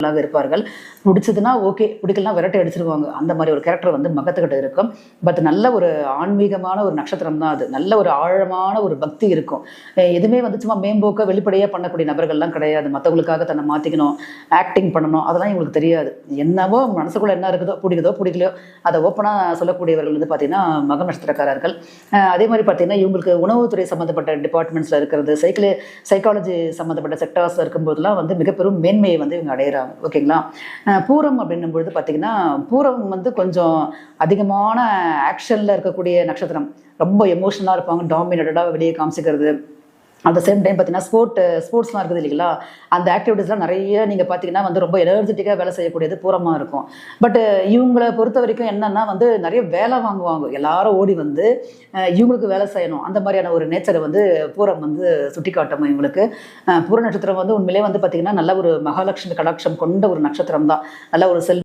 நல்லாவே இருப்பார்கள். பிடிச்சதுன்னா ஓகே பிடிக்கலாம் விரட்டி அடிச்சிருவாங்க. அந்த மாதிரி ஒரு கேரக்டர் வந்து மகத்துக்கிட்ட இருக்கும். பட் நல்ல ஒரு ஆன்மீகமான ஒரு நட்சத்திரம் தான் அது. நல்ல ஒரு ஆழமான ஒரு பக்தி இருக்கும். எதுவுமே வந்து சும்மா மேம்போக்க வெளிப்படையாக பண்ணக்கூடிய நபர்கள்லாம் கிடையாது. மற்றவங்களுக்காக தன்னை மாற்றிக்கணும் ஆக்டிங் பண்ணணும் அதெல்லாம் இவங்களுக்கு தெரியாது. என்னவோ மனசுக்குள்ள என்ன இருக்குதோ பிடிக்குதோ பிடிக்கலையோ அதை ஓப்பனாக சொல்லக்கூடியவர்கள் வந்து பார்த்தீங்கன்னா மக நட்சத்திரக்காரர்கள். அதே மாதிரி பார்த்தீங்கன்னா இவங்களுக்கு உணவுத்துறை சம்மந்தப்பட்ட டிபார்ட்மெண்ட்ஸில் இருக்கிறது சைக்கிள் சைக்காலஜி சம்மந்தப்பட்ட செக்டார்ஸில் இருக்கும்போதெல்லாம் வந்து மிக பெரும் மேன்மையை வந்து இவங்க அடையிறாங்க. ஓகேங்களா? அஹ் பூரம் அப்படின்னும் பொழுது பார்த்தீங்கன்னா பூரம் வந்து கொஞ்சம் அதிகமான ஆக்ஷனில் இருக்கக்கூடிய நட்சத்திரம். ரொம்ப எமோஷனலாக இருப்பாங்க டாமினேட்டடாக வெளியே காமிச்சிக்கிறது. அட் த சேம் டைம் பார்த்தீங்கன்னா ஸ்போர்ட் ஸ்போர்ட்ஸ்லாம் இருக்குது இல்லைங்களா? அந்த ஆக்டிவிட்டீஸ்லாம் நிறைய நீங்கள் பார்த்தீங்கன்னா வந்து ரொம்ப எனர்ஜெட்டிக்காக வேலை செய்யக்கூடியது பூரமாக இருக்கும். பட் இவங்களை பொறுத்த வரைக்கும் என்னன்னா வந்து நிறைய வேலை வாங்குவாங்க. எல்லாரும் ஓடி வந்து இவங்களுக்கு வேலை செய்யணும். அந்த மாதிரியான ஒரு நேச்சரை வந்து பூரம் வந்து சுட்டி காட்டும் இவங்களுக்கு பூர நட்சத்திரம் வந்து உண்மையிலே வந்து பார்த்தீங்கன்னா நல்ல ஒரு மகாலட்சுமி கடாட்சம் கொண்ட ஒரு நட்சத்திரம் தான். நல்ல ஒரு செல்